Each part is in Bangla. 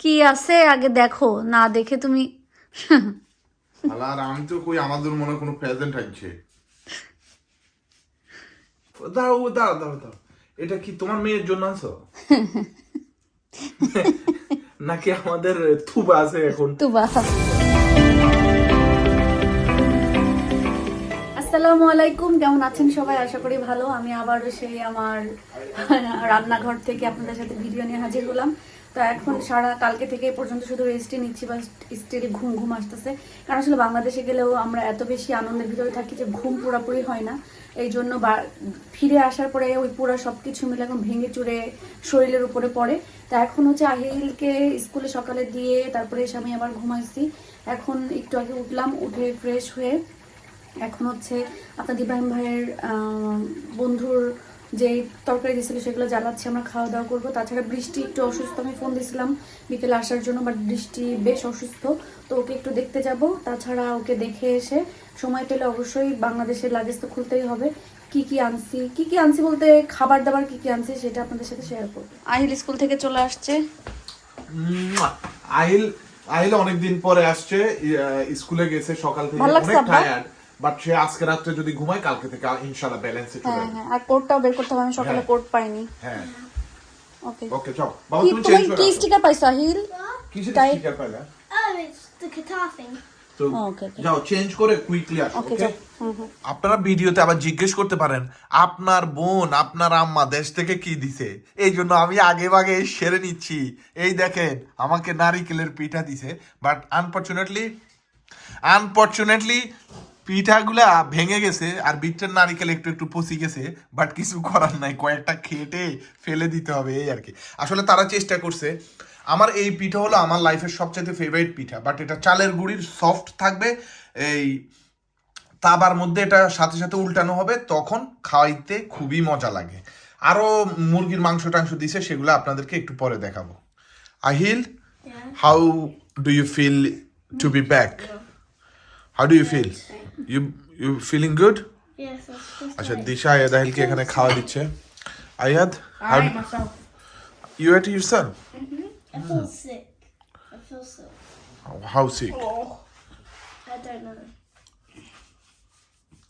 কি আছে? আগে দেখো না দেখে তুমি আর আমি তো কই আমাদের মনে কোনো প্রেজেন্ট আছে দাঁড়াও দাঁড়াও দাঁড়াও দাঁড়াও এটা কি তোমার মেয়ের জন্য আছো নাকি আমাদের থুবা আছে এখন? তুবা আসসালামু আলাইকুম কেমন আছেন সবাই? আশা করি ভালো। আমি আবার সেই আমার রান্নাঘর থেকে আপনাদের সাথে ভিডিও নিয়ে হাজির হলাম। তো এখন সারা কালকে থেকে পর্যন্ত শুধু রেস্টে নিচ্ছি বা স্টিল ঘুম ঘুম আসতেছে। কারণ আসলে বাংলাদেশে গেলেও আমরা এত বেশি আনন্দের ভিতরে থাকি যে ঘুম পুরোপুরি হয় না। এই জন্য ফিরে আসার পরে ওই পুরো সব কিছু মিলে এখন ভেঙে চুরে শরীরের উপরে পড়ে। তা এখন হচ্ছে আহিলকে স্কুলে সকালে দিয়ে তারপরে এসে আমি আবার ঘুমাইছি। এখন একটু আগে উঠলাম, উঠে ফ্রেশ হয়ে এখন হচ্ছে আপনার ইব্রাহিম ভাইয়ের বন্ধুর যে তরকারি দিয়েছিল সেগুলো জ্বালাচ্ছি আমরা খাওয়া দাওয়া করব। তাছাড়া বৃষ্টি একটু অসুস্থ আমি ফোন দিয়েছিলাম বিকেলে আসার জন্য বাট বৃষ্টি বেশ অসুস্থ। তো ওকে একটু দেখতে যাব তাছাড়া ওকে দেখে এসে সময় পেলে অবশ্যই বাংলাদেশের লাগেজ তো খুলতেই হবে। কি কি আনছি কি কি আনছি বলতে খাবার দাবার কি কি আনছি সেটা আপনাদের সাথে শেয়ার করব। আহিল স্কুল থেকে চলে আসছে। আহিল আহিল অনেকদিন পরে আসছে স্কুলে গেছে সকাল থেকে ভালো লাগছে অনেক টায়ার্ড বাট সে আজকে রাত্রে যদি ঘুমায় কালকে থেকে ইনশাআল্লাহ ব্যালেন্সে চলে হ্যাঁ হ্যাঁ আর কোডটাও বের করতে হবে আমি সকালে হ্যাঁ। কোড পাইনি। হ্যাঁ। ওকে ওকে চল। বাবা তুমি চেঞ্জ কি স্টিকার পাইছো কিসের তাই- স্টিকার পাইলা? Oh, করে হুম আপনারা ভিডিওতে আবার জিজ্ঞেস করতে পারেন আপনার বোন আপনার আম্মা দেশ থেকে কি দিছে? এই জন্য আমি আগে ভাগে সেরে নিচ্ছি। এই দেখেন আমাকে নারিকেলের পিঠা দিছে বাট আনফর্চুনেটলি আনফর্চুনেটলি পিঠাগুলা ভেঙে গেছে আর বিটটার নারিকেল একটু একটু পচি গেছে বাট কিছু করার নাই কয়েকটা খেটে ফেলে দিতে হবে এই আর কি। আসলে তারা চেষ্টা করছে। আমার এই পিঠা হলো আমার লাইফের সবচেয়ে ফেভারিট পিঠা বাট এটা চালের গুঁড়ির সফট থাকবে এই তাবার মধ্যে এটা সাথে সাথে উল্টানো হবে তখন খাওয়াইতে খুবই মজা লাগে। আরও মুরগির মাংস টাংস দিছে সেগুলো আপনাদেরকে একটু পরে দেখাবো। Ahil how do you feel to be back How do you feel you you feeling good Yes, that's just আচ্ছা right. দিশা আয়াদ আহিলকে এখানে খাওয়া দিচ্ছে Ayad how I myself. You ate your son I feel sick. I feel sick. How sick Oh. I don't know.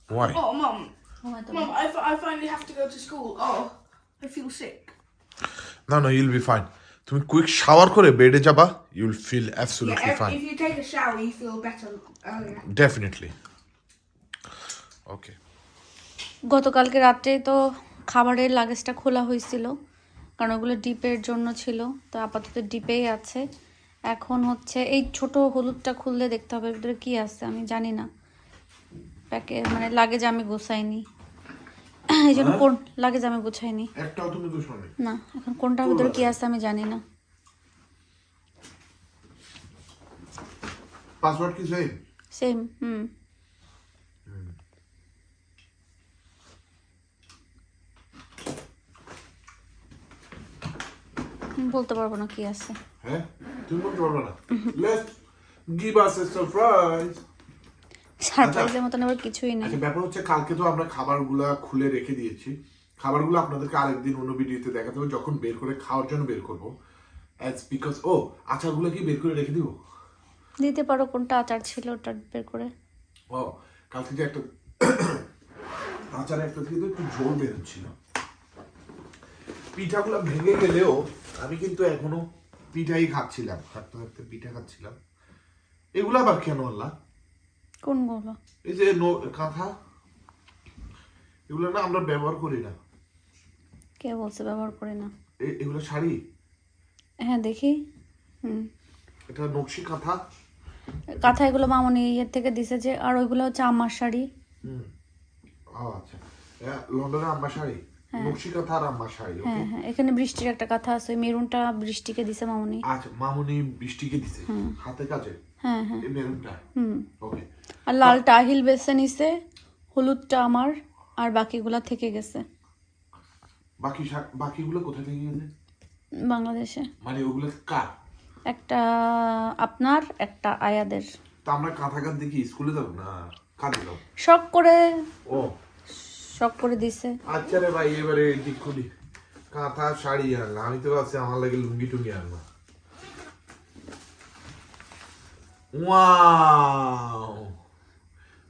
Why Oh, mum, ঘুমাতে mum, I, fi- I finally have to go to school. Oh, I feel sick. না না ইউল বি ফাইন তুমি কুইক শাওয়ার করে বেডে যাবা you'll feel absolutely fine you take a shower, you feel better earlier. Definitely okay গতকালকে রাত্রে তো খাবারের লাগেজটা খোলা হয়েছিল কারণ ওগুলো ডিপের জন্য ছিল তো আপাতত ডিপেই আছে। এখন হচ্ছে এই ছোট হলুদটা খুললে দেখতে হবে ভিতরে কি আছে আমি জানি না। প্যাকে মানে লাগেজ আমি গোছাইনি। এই জন্য কোন লাগেজ আমি গোছাইনি একটাও তুমি দুশো না এখন কোনটার ভিতরে কি আছে আমি জানি না। পাসওয়ার্ড কি সেম সেম হুম। বলতে পারব না কি আছে। হ্যাঁ তুমি বলতে পারবে না। Let's give us a surprise সারপ্রাইজের মতন আবার কিছুই নেই। আচ্ছা ব্যাপার হচ্ছে কালকে তো আমরা খাবারগুলা খুলে রেখে দিয়েছি। খাবারগুলো আপনাদেরকে আরেকদিন অন্য ভিডিওতে দেখাতে হবে যখন বের করে খাওয়ার জন্য বের করব। অ্যাজ বিকজ ও আচারগুলো কি বের করে রেখে দিব? দিতে পারো কোনটা আচার ছিল ওটা বের করে। ও কালকে যে একটা আচার একটা থেকে একটু ঝোল বের হচ্ছিল পিঠাগুলো ভেঙে গেলেও আমি কিন্তু এখনও পিঠাই খাচ্ছিলাম হাঁটতে হাঁটতে পিঠা খাচ্ছিলাম। এগুলো আবার কেন আল্লাহ কোনগুলো এই যে কাঁথা এগুলো না আমরা ব্যবহার করি না। কে বলছে ব্যবহার করি না? এগুলো শাড়ি? হ্যাঁ দেখি। হুম। এটা নকশি কাঁথা। কাঁথা এগুলো মামনি ইয়ের থেকে দিছে যে আর ওইগুলো হচ্ছে আমার শাড়ি। হুম। আচ্ছা। লন্ডনের আম্মা শাড়ি? নকশি কাঁথা আর আম্মা শাড়ি হ্যাঁ হ্যাঁ। এখানে বৃষ্টির একটা কথা আছে মেরুনটা বৃষ্টিকে দিছে মামনি। আচ্ছা মামুনি বৃষ্টিকে দিছে। হাতে কাজে? হ্যাঁ হ্যাঁ। হুম। ওকে আর লালটা আহিল বেছে নিছে হলুদটা আমার আর বাকিগুলা থেকে গেছে। বাকি বাকিগুলো কোথা থেকে গেছে? বাংলাদেশে। মানে ওগুলো কার? একটা আপনার একটা আয়াদের। তা আমরা কাঁথা কাঁথ দেখি স্কুলে যাব না কাঁদে যাব? শখ করে ও। শখ করে দিছে। আচ্ছা রে ভাই এবারে ঠিক করি কাঁথা শাড়ি আনলাম আমি তো ভাবছি আমার লাগে লুঙ্গি টুঙ্গি আনলাম Wow.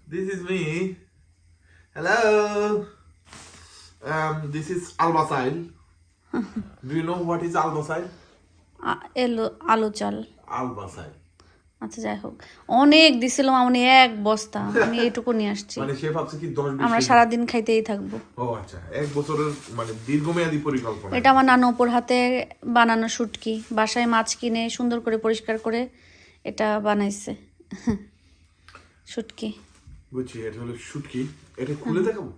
This is me. Hello. Um, this is albasail. Do you know what is albasail? আ- এলো আলু চাল Albasail. আচ্ছা যাই হোক অনেক দিছিল মামনি এক বস্তা আমি এইটুকু নিয়ে আসছি মানে সে ভাবছে কি দশ বিশ আমরা কেজি। সারাদিন খাইতেই থাকব ও আচ্ছা এক বছরের মানে দীর্ঘমেয়াদী পরিকল্পনা এটা আমার নানু ওপর হাতে বানানো শুটকি বাসায় মাছ কিনে সুন্দর করে পরিষ্কার করে এটা বানাইছে। শুটকি। বুঝছি এটা হলো শুটকি। এটা খুলে দেখাবো?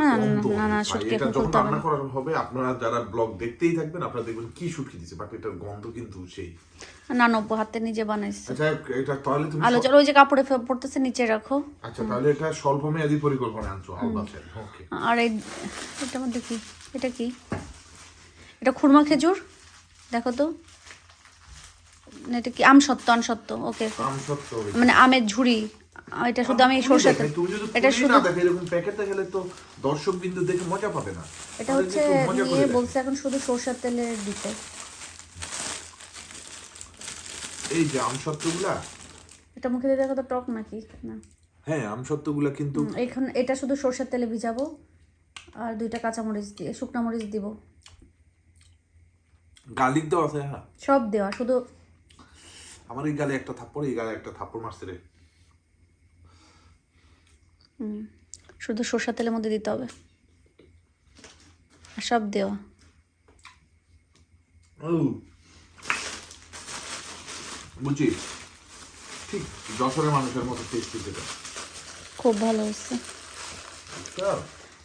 না, না, না, না, শুটকি এটা এখন যখন খুলতে হবে রান্না করা হবে আপনারা যারা ব্লগ দেখতেই থাকবেন আপনারা দেখবেন কি শুটকি দিছে বাট এটার গন্ধ কিন্তু সেই। নানু ওপর হাতে নিজে বানাইছে। আচ্ছা এটা তাহলে তুমি আলু চাল ওই যে কাপড়ে পড়তেছে নিচে রাখো। আচ্ছা তাহলে এটা স্বল্প মেয়াদী পরিকল্পনা আনছো ওকে। আর এই মধ্যে কি? এটা কি? এটা খুরমা খেজুর? দেখো তো। না, এটা কি? আম সত্য ওকে মানে আমের ঝুড়ি। এটা শুধু আমি সরষে এটা শুধু এরকম প্যাকেট দেখালে তো দর্শক বিন্দু দেখে মজা পাবে না। এটা হচ্ছে নিয়ে বলছে এখন শুধু সরষের তেলে দিতে। এই যে আম সত্ত্বগুলা এটা মুখে দিয়ে দেখো তো টক নাকি? না। হ্যাঁ আম সত্ত্বগুলা কিন্তু এখন এটা শুধু সরষের তেলে ভিজাবো আর দুইটা কাঁচামরিচ দিয়ে শুকনো মরিচ দিব। গার্লিক দেওয়া আছে হ্যাঁ। সব দেওয়া শুধু আমার এই গালে একটা থাপ্পড় এই গালে একটা থাপ্পড় মারছে রে। শুধু সরষের তেলের মধ্যে দিতে হবে। আর সব দেওয়া। ও। বুঝছি? ঠিক যশোরের মানুষের মতো টেস্টি যেটা। খুব ভালো হচ্ছে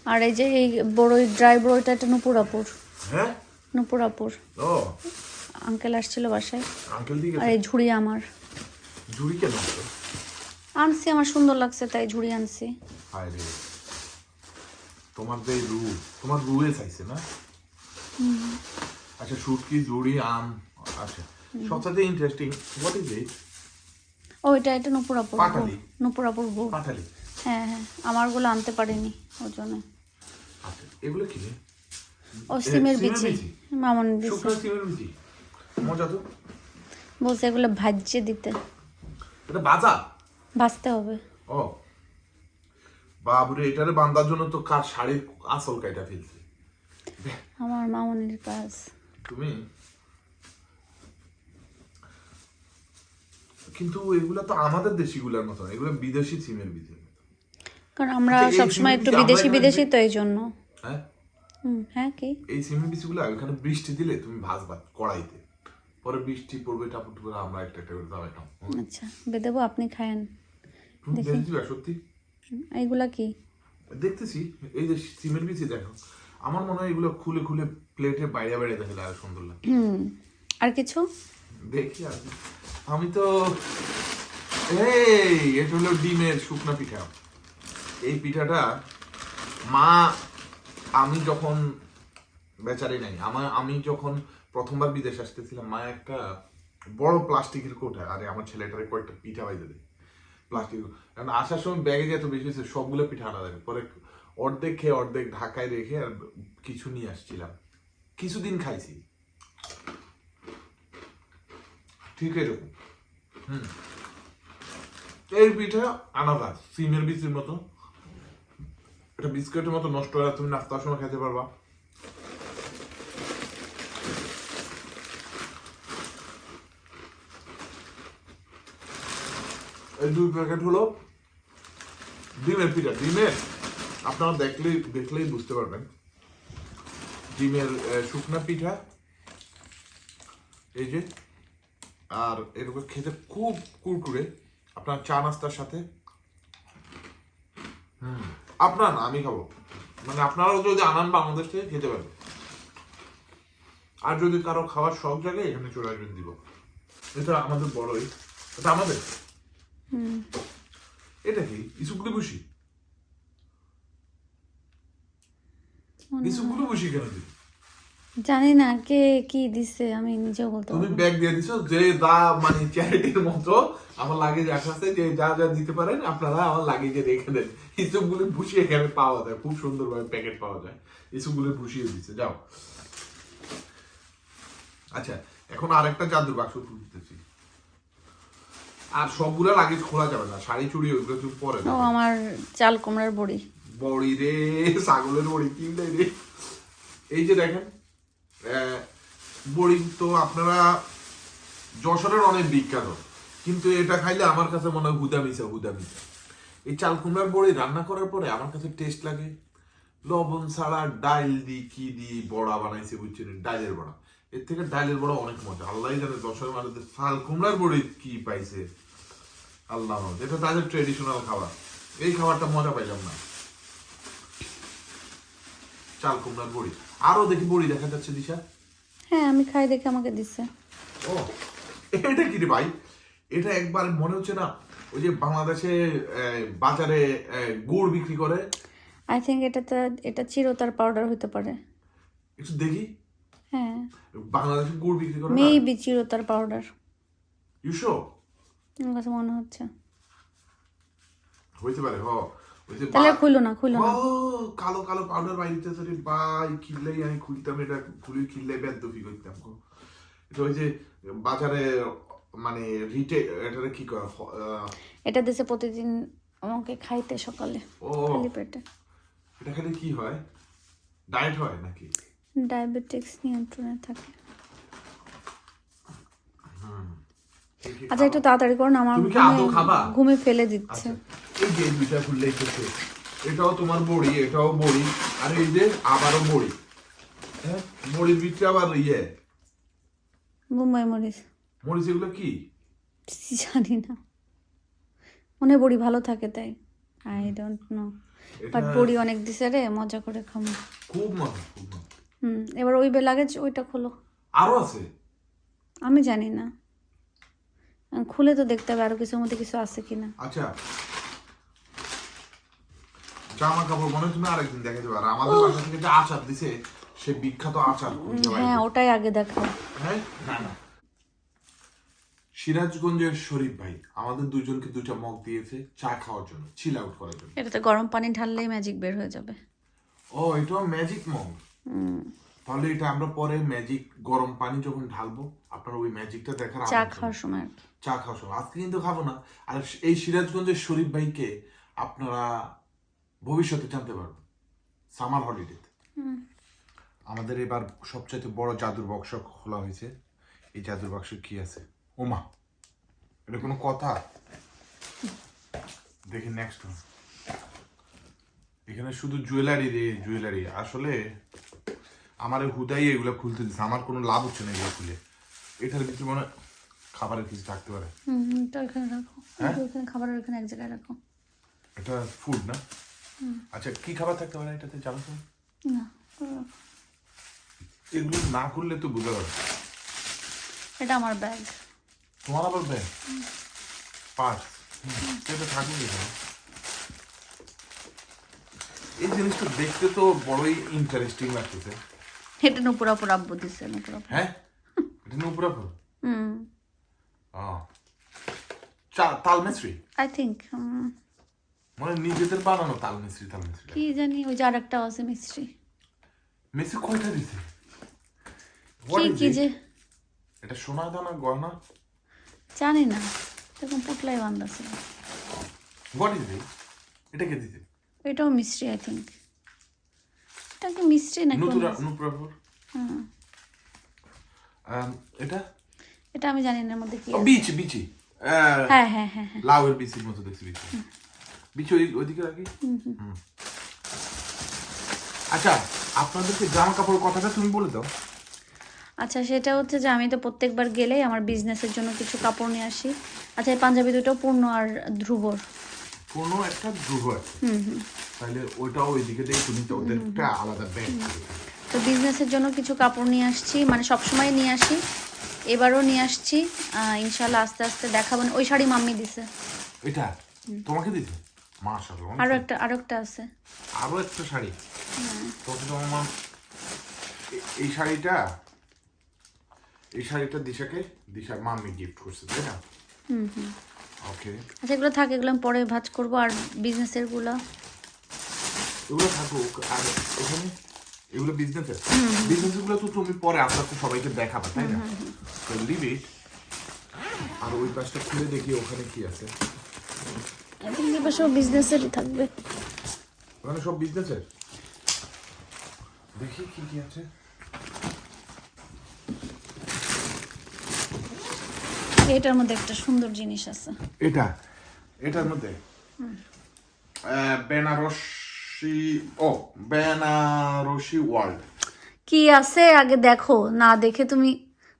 আর এই যে এই বড়ই ড্রাই বড়ইটা একটা নুপুরাপুর হ্যাঁ? নুপুরাপুর ও। আঙ্কেল আসছিল বাসায়। আঙ্কেল ঠিক আর এই ঝুড়ি আমার। ঝুড়ি কেন আনছি? আমার সুন্দর লাগছে তাই ঝুড়ি আনছি। হায় রে। তোমার যে রু তোমার রুয়ে চাইছে না? আচ্ছা শুটকি ঝুড়ি আম আচ্ছা। সবথেকে ইন্টারেস্টিং হোয়াট ইজ ইট ও এটা এটা নুপুরাপুর পাটালি। নুপুরাপুর বউ। পাঠালি হ্যাঁ হ্যাঁ আমারগুলো আনতে পারিনি ওর জন্য। আচ্ছা এগুলো কি? ও সিমের বিচি। বিচি? মামন দিছে শুকনো সিমের বিচি? মজা তো। বলছে এগুলো ভাজ্যে দিতে। এটা বাজা ভাজতে হবে। ও। বাবরে এটারে বান্দার জন্য তো কার শাড়ির আসল কাইটা ফেলছে। আমার মামনের কাজ। তুমি? কিন্তু এগুলা তো আমাদের দেশিগুলার মতো না, এগুলো বিদেশি বীজের মতো। কারণ আমরা সবসময় একটু বিদেশি বিদেশি তো এই জন্য। হ্যাঁ? হ্যাঁ কি? এই সিমের বীজগুলো এখানে বৃষ্টি দিলে তুমি ভাজবা কড়াইতে। পরে বৃষ্টি পড়বে টাপুর টুপুর আমরা একটা একটা করে দাবাই আচ্ছা বেদেবো আপনি খায়েন। তুমি দেখি। বেশ দিবা সত্যি? এইগুলা কি? দেখতেছি এই যে সিমের বিচি দেখো। আমার মনে হয় এগুলো খুলে খুলে প্লেটে বাইরে বাইরে দেখে আরও সুন্দর লাগে। হুম আর কিছু? দেখি আর আমি তো এই এটা হলো ডিমের শুকনা পিঠা। এই পিঠাটা মা আমি যখন বেচারি নাই আমার আমি যখন প্রথমবার বিদেশ আসতেছিলাম মা একটা বড় প্লাস্টিকের কোটা আরে, আমার ছেলেটারে কয়েকটা পিঠা বাইতে দেয়। প্লাস্টিক কারণ আসার সময় ব্যাগে যে এত বেশি সবগুলো পিঠা আনা থাকে পরে অর্ধেক খেয়ে অর্ধেক ঢাকায় রেখে আর কিছু নিয়ে আসছিলাম। কিছুদিন খাইছি। ঠিক এরকম। হুম। এই পিঠা আলাদা সিমের বিচির মতো। এটা বিস্কুটের মতো নষ্ট হয়ে তুমি নাস্তার সময় খেতে পারবা। এই দুই প্যাকেট হলো ডিমের পিঠা। ডিমের আপনারা দেখলেই দেখলেই বুঝতে পারবেন। ডিমের শুকনা পিঠা, এই যে, আর এরকম খেতে খুব কুরকুরে। আপনার চা নাস্তার সাথে আপনার না, আমি খাব। মানে আপনারাও যদি আনান বাংলাদেশ থেকে, খেতে পারবেন। আর যদি কারও খাওয়ার শখ জাগে, এখানে চলে আসবেন দিব। এটা আমাদের বড়ই, এটা আমাদের? এটা কি? বুসি বুসি কেন জানি না কে কি দিছে আমি নিজেও বলতে তুমি ব্যাগ দিয়ে দিছো যে দা মানে চ্যারিটির মতো আমার লাগেজ আসাতে যে যা যা দিতে পারেন আপনারা আমার লাগেজে রেখে দেন। এসবগুলো ভুষিয়ে এখানে পাওয়া যায় খুব সুন্দরভাবে প্যাকেট পাওয়া যায়। এসবগুলো ভুষিয়ে দিচ্ছে যাও। আচ্ছা এখন আরেকটা জাদুর বাক্স খুলতেছি আর সবগুলো লাগেজ খোলা যাবে না শাড়ি চুড়ি ওইগুলো তুমি পরে ও আমার চাল কুমড়ার বড়ি। বড়ি রে ছাগলের বড়ি কিনলে রে। এই যে দেখেন বড়ি তো আপনারা যশোরের অনেক বিখ্যাত কিন্তু এটা খাইলে আমার কাছে মনে হয় হুদা মিশা হুদা মিশা এই চাল কুমড়ার বড়ি রান্না করার পরে আমার কাছে টেস্ট লাগে। লবণ ছাড়া ডাইল দি কি দি বড়া বানাইছে বুঝছেন ডাইলের বড়া। এর থেকে ডালের বড়া অনেক মজা। আল্লাহ জানে দশের মানুষদের চাল কুমড়ার বড়ি কি পাইছে আল্লাহ। এটা তাদের ট্রেডিশনাল খাবার। এই খাবারটা মজা পাইলাম না। চাল কুমড়ার বড়ি। আরও দেখি বড়ি দেখা যাচ্ছে দিশা। হ্যাঁ আমি খাই দেখে আমাকে দিচ্ছে। ও এটা কি রে ভাই? এটা একবার মনে হচ্ছে না ওই যে বাংলাদেশে বাজারে গুড় বিক্রি করে। আই থিঙ্ক এটাতে এটা চিরতার পাউডার হতে পারে। একটু দেখি। হ্যাঁ। বাংলাদেশে গুড় বিক্রি করে মেবি চিরতার পাউডার ইউশো আমার কাছে মনে হচ্ছে। হইতে পারে হ। তাহলে খুলো না খুলো না। কালো কালো পাউডার বাইরিতে রে। বাই কিনলেই আমি খুলতাম এটা খুলি কিনলে বেদফি করতাম গো। এটা ওই যে বাজারে মানে রিটে এটা কি কয় এটা দিছে প্রতিদিন আমাকে খাইতে সকালে ও। খালি পেটে। এটা খেলে কি হয়? ডায়েট হয় নাকি? ডায়াবেটিক্স নিয়ন্ত্রণে থাকে। আচ্ছা একটু তাড়াতাড়ি করো না আমার ঘুমে খাবা? ফেলে দিচ্ছে। আচ্ছা এই যে দুইটা খুললেই খেতে এটাও তোমার বড়ি এটাও বড়ি আর এই যে আবারও বড়ি। হ্যাঁ বড়ির ভিতরে আবার ইয়ে? মুম্বাই মরিচ। মরিচ এগুলো কি? জানি না। মনে বড়ি ভালো থাকে তাই। আই ডোন্ট নো বাট বড়ি অনেক দিছে রে মজা করে খামো খুব মজা খুব মজা। হুম এবার ওই বে লাগে ওইটা খোলো। আরও আছে? আমি জানি না। খুলে তো দেখতে হবে আরও কিছুর মধ্যে কিছু আছে কিনা। আচ্ছা। জামা কাপড় মনে তুমি আরেকদিন দেখাতে পারো আমাদের বাসা থেকে যে আচার দিছে সে বিখ্যাত আচার হ্যাঁ ওটাই আগে দেখো হ্যাঁ? না না। সিরাজগঞ্জের শরীফ ভাই আমাদের দুজনকে দুইটা মগ দিয়েছে চা খাওয়ার জন্য চিল আউট করার জন্য। এটাতে গরম পানি ঢাললেই ম্যাজিক বের হয়ে যাবে। ও এটাও ম্যাজিক মগ? তাহলে এটা আমরা পরে ম্যাজিক গরম পানি যখন ঢালবো আপনার ওই ম্যাজিকটা দেখার চা খাওয়ার সময় চা খাওয়ার সময়। আজকে কিন্তু খাব না। আর এই সিরাজগঞ্জের শরীফ ভাইকে আপনারা ভবিষ্যতে জানতে পারবেন। সামার হলিডেতে আমাদের এবার সবচাইতে বড় জাদুর বাক্স খোলা হয়েছে। এই জাদুর বাক্স কি আছে? ওমা এটা কোনো কথা? দেখি নেক্সট এখানে শুধু জুয়েলারি রে জুয়েলারি আসলে আমার এই হুদাই এগুলো খুলতে দিচ্ছে আমার কোনো লাভ হচ্ছে না এগুলো খুলে। এটার ভিতরে মনে খাবারের কিছু থাকতে পারে। হুম এটা রাখো। হ্যাঁ? খাবারের এক জায়গায় রাখো। এটা ফুড না? আচ্ছা কি খাবার থাকতে পারে এটাতে জানো তো না এগুলো না করলে তো বুঝতে পারবে এটা আমার ব্যাগ তোমার আবার ব্যাগ পার্স এটা থাকুন এখানে। এই জিনিসটা দেখতে তো বড়ই ইন্টারেস্টিং লাগতেছে। এটা নুপুরা পুরা আব্বু দিছে নুপুরা হ্যাঁ? এটা নুপুরাপুর? হুম। ও। চা তালমেশ্রী আই থিঙ্ক মানে নিজেদের বানানো তালমেশ্রী তালমেশ্রী কি জানি ওই যে আরেকটা আছে মিস্ত্রি মেসি কয়টা দিছে? কি কি? যে? এটা সোনা দানা গয়না? জানি না এরকম পুটলাই বান্ধা ছিল। হোয়াট ইজ ইট এটা কে দিছে? এটাও মিস্ত্রি আই থিঙ্ক এটা কি মিস্ত্রি নাকি নুপুরাপুর হুম। এটা? এটা আমি জানি না এর মধ্যে কি। বিচি বিচি। হ্যাঁ হ্যাঁ হ্যাঁ হ্যাঁ। লাউয়ের বিচির মতো দেখছি বিচি। বিচি ওই ওইদিকে রাখি? হুম। আচ্ছা আপনাদেরকে জামা কাপড়ের কথাটা তুমি বলে দাও। আচ্ছা সেটা হচ্ছে যে আমি তো প্রত্যেকবার গেলেই আমার বিজনেসের জন্য কিছু কাপড় নিয়ে আসি। আচ্ছা এই পাঞ্জাবি দুটো পূর্ণ আর ধ্রুবর। কোনো একটা ধ্রুব হুম হুম। তাহলে ওইটাও ওইদিকে দিয়ে তুমি তো ওদের একটা আলাদা ব্যাগ তো বিজনেসের জন্য কিছু কাপড় নিয়ে আসছি মানে সবসময় নিয়ে আসি। এবারও নিয়ে আসছি। ইনশাল্লাহ আস্তে আস্তে দেখাবো ওই শাড়ি মাম্মি দিছে। এটা? তোমাকে দিতে মাশাআল্লাহ আরও একটা আরও একটা আছে। আরও একটা শাড়ি? তখন তো আমার এ- এই শাড়িটা এই শাড়িটা দিশাকে দিশার মাম্মি গিফট করছে তাই না? হুম হুম। ওকে আচ্ছা এগুলো থাকে এগুলো আমি পরে ভাজ করব। আর বিজনেসেরগুলো এগুলো থাকুক আর ওখানে এগুলো বিজনেসের বিজনেসগুলো তো তুমি পরে আস্তে আস্তে সবাইকে দেখাবা তাই না? তো লিভ ইট আর ওই পাশটা খুলে দেখি ওখানে কি আছে। এবার সব বিজনেসেরই থাকবে? ওখানে সব বিজনেসের দেখি কি কি আছে। এটার মধ্যে একটা সুন্দর জিনিস আছে। এটা? এটার মধ্যে? আহ, বেনারসি ও বেনারসি ওয়ার্ল্ড কি আছে? আগে দেখো না দেখে তুমি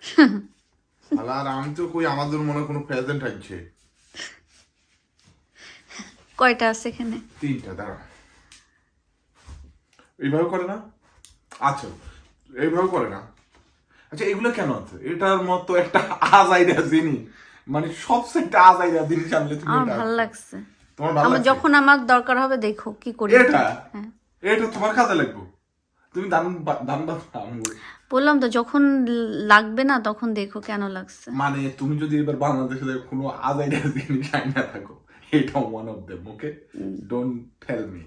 আর আমি তো কই আমাদের মনে কোনো প্রেজেন্ট আছে কয়টা আছে এখানে? তিনটা দাঁড়া এইভাবে করে না? আচ্ছা এইভাবে করে না? আচ্ছা এগুলো কেন আছে? এটার মতো একটা আজাইরা জিনিস মানে সবচেয়ে একটা আজাইরা জিনিস আনলে তুমি ভালো লাগছে। তোমার ভালো আমার যখন আমার দরকার হবে দেখো কি করি। এটা? হ্যাঁ। এটা তোমার কাজে লাগবে? তুমি দান দান বললাম তো যখন লাগবে না তখন দেখো কেন লাগছে। মানে তুমি যদি এবার বাংলাদেশে কোনো জিনিস আইনা থাকো এটা one of them okay don't tell me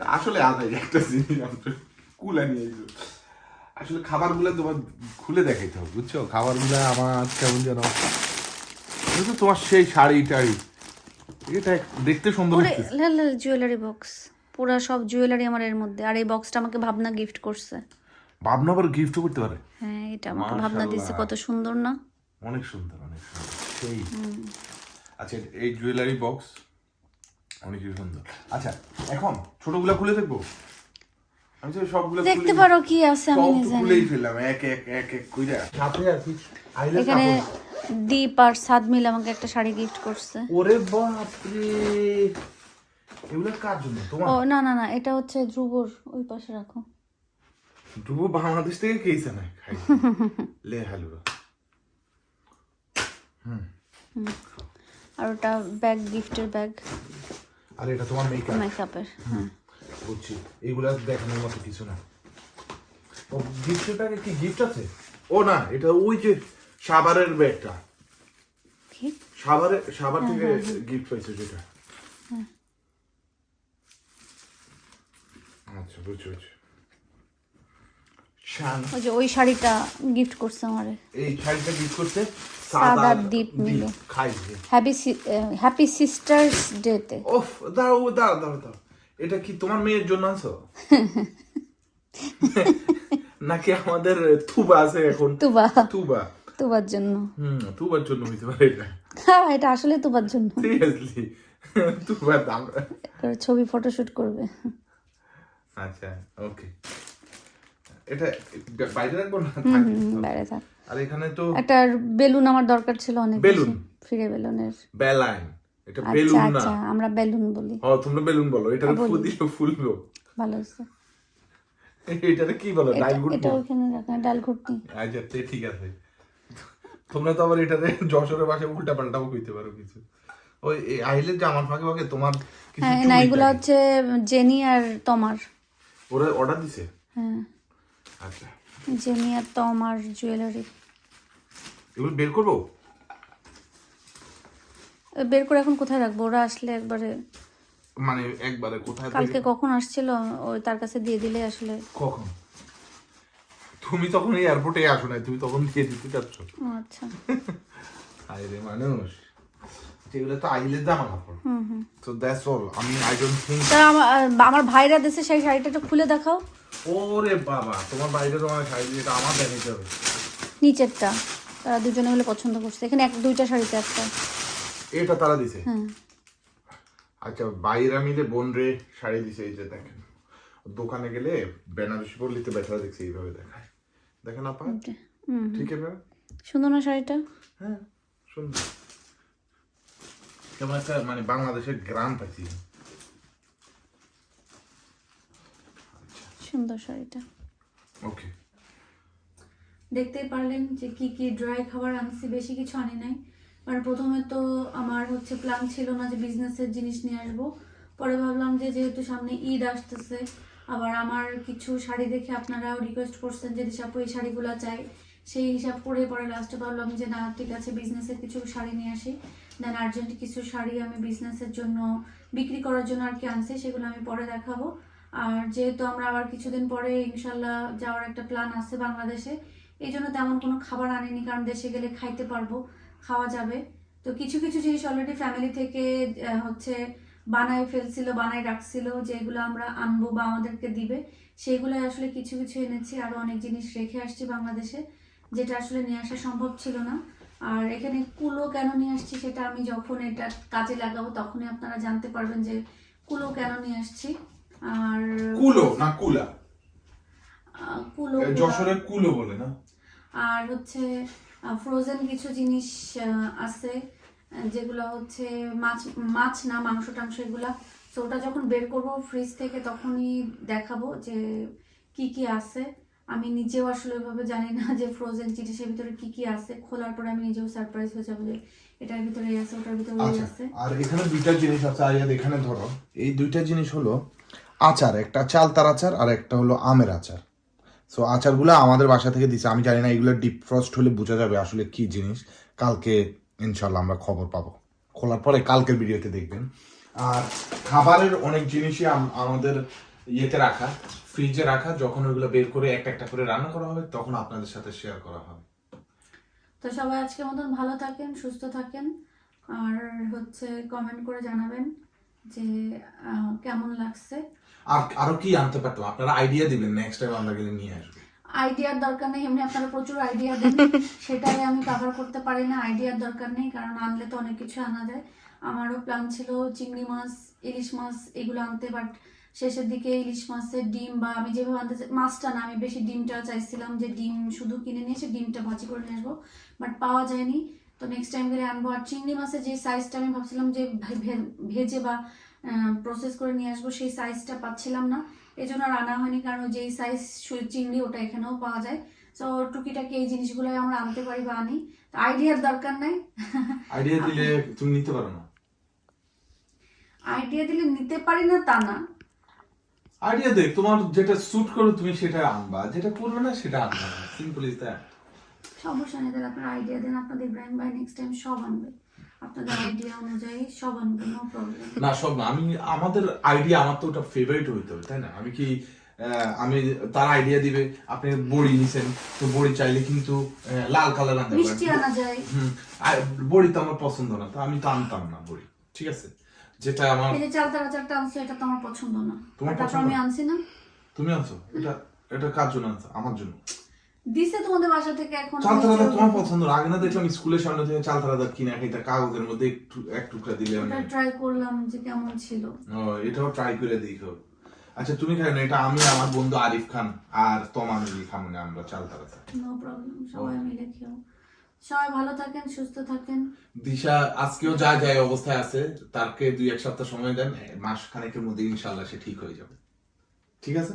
তা আসলে আজাই একটা জিনিস আমি তো কুলে নিয়ে আসলে খাবারগুলো তোমার খুলে দেখাইতে হবে বুঝছ? খাবারগুলো আমার কেমন যেন তোমার সেই শাড়ি টাড়ি এটা দেখতে সুন্দর পুরো লাগতেছে। জুয়েলারি বক্স পুরা সব জুয়েলারি আমার এর মধ্যে। আর এই বক্সটা আমাকে ভাবনা গিফট করছে। ভাবনা আবার গিফট করতে পারে? হ্যাঁ এটা আমাকে ভাবনা দিচ্ছে কত সুন্দর না? অনেক সুন্দর অনেক সুন্দর। সেই। আচ্ছা এই জুয়েলারি বক্স অনেক সুন্দর। আচ্ছা এখন ছোটগুলা খুলে দেখব? আমি তো সবগুলো দেখতে পারো কি আছে আমি জানি খুলেই ফেললাম এক এক এক এক কইরা। সাথে আর কি? এখানে দীপ আর সাদ মিল আমাকে একটা শাড়ি গিফট করছে। ওরে বাপ রে এগুলো কার জন্য? তোমার? ও না না না এটা হচ্ছে ধ্রুবর ওই পাশে রাখো। ধ্রুব বাংলাদেশ থেকে কেইছে না? খাই। লে হালুয়া। আর ওটা ব্যাগ গিফটের ব্যাগ আর এটা তোমার মেকআপ মেকআপের হ্যাঁ। বুঝছি। এগুলা দেখানোর মতো কিছু না। ও গিফটটাকে কি গিফট আছে? ও না এটা ওই যে সাভারের ব্যাগটা কি? সাভারে সাভার থেকে গিফট পাইছে যেটা আচ্ছা বুঝছি বুঝছি। ওই যে ওই শাড়িটা গিফট করছে আমারে। এই শাড়িটা গিফট করতে সাদা দ্বীপ মিলে। হ্যাপি হ্যাপি সিস্টার্স ডেতে ওফ দাঁড়াও দাঁড়াও দাঁড়াও দাঁড়াও। এটা কি তোমার মেয়ের জন্য আনছো? নাকি আমাদের থুবা আছে এখন? তুবা তুবা তুবার জন্য। হুম তুবার জন্য হইতে পারে এটা। হ্যাঁ এটা আসলে তুবার জন্য। সিরিয়াসলি তুবার দাম। ছবি ফটোশুট করবে। আচ্ছা ওকে এটা বাইরে রাখব না? বাইরে থাক। আর এখানে তো একটা বেলুন আমার দরকার ছিল অনেক বেলুন? ফিরে বেলুনের। বেলাইন এটা আচ্ছা বেলুন না। আচ্ছা আমরা বেলুন বলি। ও তোমরা বেলুন বলো। এটা ফুল দিলে ফুলবো। ভালো এটাতে কি বলো? এটা- ডাইল এটা ওইখানে রাখা ডাল ঘুটনি। আচ্ছা ঠিক আছে। তোমরা তো আবার এটাতে যশোরের বাসায় উল্টা পাল্টাও কইতে পারো কিছু। ওই এই আহিলের জামার ফাঁকে ফাঁকে তোমার হ্যাঁ না এগুলো হচ্ছে জেনি আর তমার। ওরা অর্ডার দিছে? হ্যাঁ। আচ্ছা। জেনি আর তমার জুয়েলারি এগুলো বের করব? বের করে এখন কোথায় রাখব? ওরা আসলে একবারে মানে একবারে কোথায় কালকে কখন আসছিল? ওই তার কাছে দিয়ে দিলে আসলে কখন? তুমি তখন এয়ারপোর্টে আসো না তুমি তখন দিয়ে দিতে চাচ্ছ ও আচ্ছা। আরে মানুষ। যেগুলো তো আহিলের জামা কাপড়। তো দ্যাটস অল আমি আই ডোন্ট থিঙ্ক আমার ভাইরা দেশে সেই শাড়িটা একটু খুলে দেখাও। ওরে বাবা তোমার বাইরে তোমার শাড়ি আমার দেখাইতে হবে। নিচেরটা তারা দুজনে মিলে পছন্দ করছে। এখানে এক দুইটা শাড়িতে একটা। এটা তারা দিছে হ্যাঁ। আচ্ছা বাইরা মিলে বোন রে শাড়ি দিছে এই যে দেখেন। দোকানে গেলে বেনারসি পল্লিতে বেচারা দেখছি এইভাবে দেখায়। দেখেন আপা ঠিক আছে সুন্দর না শাড়িটা? হ্যাঁ সুন্দর। কেমন একটা মানে বাংলাদেশের গ্রাম পাইছি সুন্দর শাড়িটা। ওকে। দেখতেই পারলেন যে কি কি ড্রাই খাবার আনছি বেশি কিছু আনি নাই। মানে প্রথমে তো আমার হচ্ছে প্ল্যান ছিল না যে বিজনেসের জিনিস নিয়ে আসব। পরে ভাবলাম যে যেহেতু সামনে ঈদ আসতেছে আবার আমার কিছু শাড়ি দেখে আপনারাও রিকোয়েস্ট করছেন যে দিশাপু এই শাড়িগুলো চাই। সেই হিসাব করে পরে লাস্টে ভাবলাম যে, না, ঠিক আছে বিজনেসের কিছু শাড়ি নিয়ে আসি। দেন আর্জেন্ট কিছু শাড়ি আমি বিজনেসের জন্য বিক্রি করার জন্য আর কি আনছি, সেগুলো আমি পরে দেখাবো। আর যেহেতু আমরা আবার কিছুদিন পরে ইনশাল্লাহ যাওয়ার একটা প্ল্যান আছে বাংলাদেশে, এই জন্য তেমন কোনো খাবার আনিনি, কারণ দেশে গেলে খাইতে পারব, খাওয়া যাবে। তো কিছু কিছু জিনিস অলরেডি ফ্যামিলি থেকে হচ্ছে বানাই ফেলছিল বানায় রাখছিল যেগুলো আমরা আনব বা আমাদেরকে দিবে সেগুলো আসলে কিছু কিছু এনেছি আরও অনেক জিনিস রেখে আসছি বাংলাদেশে যেটা আসলে নিয়ে আসা সম্ভব ছিল না। আর এখানে কুলো কেন নিয়ে আসছি সেটা আমি যখন এটা কাজে লাগাবো তখনই আপনারা জানতে পারবেন যে কুলো কেন নিয়ে আসছি। আর কুলো না কুলা? কুলো যশোরে কুলো। বলে না? আর হচ্ছে ফ্রোজেন কিছু জিনিস আছে। যেগুলো হচ্ছে মাছ মাছ না মাংস টাংস এগুলা। তো ওটা যখন বের করব ফ্রিজ থেকে তখনই দেখাবো যে কি কি আছে। আমি নিজেও আসলে ওইভাবে জানি না যে ফ্রোজেন জিনিসের ভিতরে কি কি আছে। খোলার পরে আমি নিজেও সারপ্রাইজ হয়ে যাব যে এটার ভিতরে এই আছে ওটার ভিতরে আচ্ছা আছে। আর এখানে দুইটা জিনিস আছে আরিয়াদ এখানে ধরো। এই দুইটা জিনিস হলো আচার একটা চালতার আচার আর একটা হলো আমের আচার। সো আচারগুলো আমাদের বাসা থেকে দিছে। আমি জানি না এগুলো ডিপ ফ্রস্ট হলে বোঝা যাবে আসলে কি জিনিস। কালকে ইনশাল্লাহ আমরা খবর পাবো। খোলার পরে কালকের ভিডিওতে দেখবেন। আর খাবারের অনেক জিনিসই আমাদের ইয়েতে রাখা ফ্রিজে রাখা যখন ওইগুলো বের করে একটা একটা করে রান্না করা হবে তখন আপনাদের সাথে শেয়ার করা হবে। তো সবাই আজকের মতন ভালো থাকেন সুস্থ থাকেন। আর হচ্ছে কমেন্ট করে জানাবেন যে কেমন লাগছে। আর আরও কি আনতে পারতাম? আপনারা আইডিয়া দিবেন নেক্সট টাইম আমরা গেলে নিয়ে আসব। আইডিয়ার দরকার নেই এমনি আপনারা প্রচুর আইডিয়া দেন সেটাই আমি কভার করতে পারি না আইডিয়ার দরকার নেই কারণ আনলে তো অনেক কিছু আনা যায়। আমারও প্ল্যান ছিল চিংড়ি মাছ ইলিশ মাছ এগুলো আনতে বাট শেষের দিকে ইলিশ মাছের ডিম বা আমি যেভাবে আনতে চাই- মাছটা না আমি বেশি ডিমটা চাইছিলাম যে ডিম শুধু কিনে নিয়ে এসে ডিমটা ভাজি করে নিয়ে আসব বাট পাওয়া যায়নি। তো নেক্সট টাইম গেলে আনব। আর চিংড়ি মাছের যে সাইজটা আমি ভাবছিলাম যে ভেজে বা প্রসেস করে নিয়ে আসব সেই সাইজটা পাচ্ছিলাম না। এই জন্য আনা হয়নি কারণ যেই সাইজ চিংড়ি ওটা এখানেও পাওয়া যায়। তো টুকিটাকি এই জিনিসগুলো আমরা আনতে পারি বা আনি। আইডিয়ার দরকার নাই। আইডিয়া দিলে তুমি নিতে পারো না। আইডিয়া দিলে নিতে পারি না তা না। আইডিয়া দেখ তোমার যেটা স্যুট করো তুমি সেটা আনবা। যেটা করবে না সেটা আনবা সিম্পল ইজ দ্যাট সমস্যা নেই তাহলে আপনার আইডিয়া দেন আপনাদের ইব্রাহিম ভাই নেক্সট টাইম সব আনবে। আপনাদের আইডিয়া অনুযায়ী সব আনবে প্রবলেম না সব না আমি আমাদের আইডিয়া আমার তো ওটা ফেভারিট হইতে হবে তাই না? আমি কি আমি তার আইডিয়া দিবে আপনি বড়ি নিছেন তো বড়ি চাইলে কিন্তু লাল কালার আনতে মিষ্টি পারেন আনা যায়। হুম, বড়ি তো আমার পছন্দ না তো আমি তো আনতাম না বড়ি ঠিক আছে? যেটা আমার এই যে আনছো এটা তো আমার পছন্দ না। তোমার পছন্দ? আমি আনছি না। তুমি আনছো? এটা এটা কার জন্য আনছো? আমার জন্য? দিছে তোমাদের বাসা থেকে এখন তোমার পছন্দ। আগে না দেখলাম স্কুলের সামনে থেকে কিনে কাগজের মধ্যে একটু এক টুকরা দিলে আমি। ট্রাই করলাম যে কেমন ছিল। ও, এটাও ট্রাই করে দেখো। আচ্ছা তুমি খাই না এটা আমি আমার বন্ধু আরিফ খান আর তোমা মিলি খাব না আমরা চালতারাদা নো প্রবলেম সবাই মিলে খেও। সবাই ভালো থাকেন সুস্থ থাকেন। দিশা আজকেও যা যায় অবস্থায় আছে তারকে দুই এক সপ্তাহ সময় দেন মাস খানেকের মধ্যে ইনশাল্লাহ সে ঠিক হয়ে যাবে। ঠিক আছে?